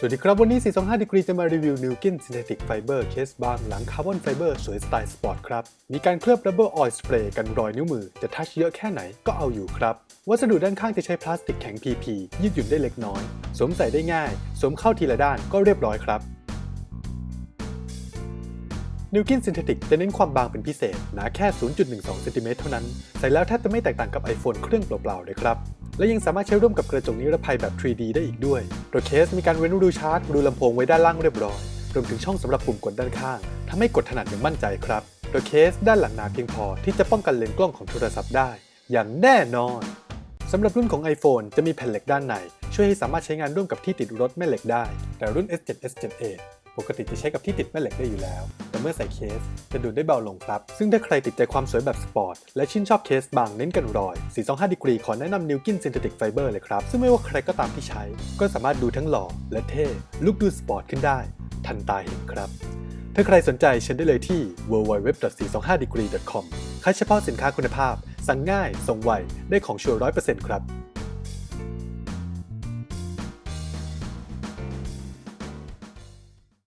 สวัสดีครับ วันนี้ 425 degree จะมารีวิว Nilkin Synthetic Fiber Case บางหลังคาร์บอนไฟเบอร์สวยสไตล์สปอร์ตครับ มีการเคลือบ Rubber Oil Spray กันรอยนิ้วมือ จะทัชเยอะแค่ไหนก็เอาอยู่ครับ วัสดุด้านข้างจะใช้พลาสติกแข็ง PP ยืดหยุ่นได้เล็กน้อย สวมใส่ได้ง่าย สวมเข้าทีละด้านก็เรียบร้อยครับนิวกินซินเทติกจะเน้นความบางเป็นพิเศษ หนาแค่ 0.12 เซนติเมตรเท่านั้น ใส่แล้วแทบจะไม่แตกต่างกับ iPhone เครื่องเปล่าๆเลยครับ และยังสามารถใช้ร่วมกับกระจกนิรภัยแบบ 3D ได้อีกด้วยตัวเคสมีการเว้นรูชาร์จรูลำโพงไว้ด้านล่างเรียบร้อย รวมถึงช่องสำหรับปุ่มกดด้านข้างทำให้กดถนัดอย่างมั่นใจครับตัวเคสด้านหลังหนาเพียงพอที่จะป้องกันเลนส์กล้องของโทรศัพท์ได้ อย่างแน่นอนสำหรับรุ่นของ iPhone จะมีแผ่นเหล็กด้านในช่วยให้สามารถใช้งานร่วมกับที่ติดรถแม่เหล็กได้ แต่รุ่น S7 S7a ปกติจะใช้กับที่ติดแม่เหล็กได้อยู่แล้ว แต่เมื่อใส่เคสจะดูดได้เบาลงครับ ซึ่งถ้าใครติดใจความสวยแบบสปอร์ต และชื่นชอบเคสบางเน้นกันรอย 425ดีกรีขอแนะนำ Nilkin Synthetic Fiber เลยครับ ซึ่งไม่ว่าใครก็ตามที่ใช้ ก็สามารถดูทั้งหล่อและเท่ลุคดูสปอร์ตขึ้นได้ ทันตาเห็นครับ ถ้าใครสนใจเชิญได้เลยที่ www.425degree.com คัดเฉพาะสินค้าคุณภาพ สั่งง่าย ส่งไว ได้ของชัวร์100%ครับ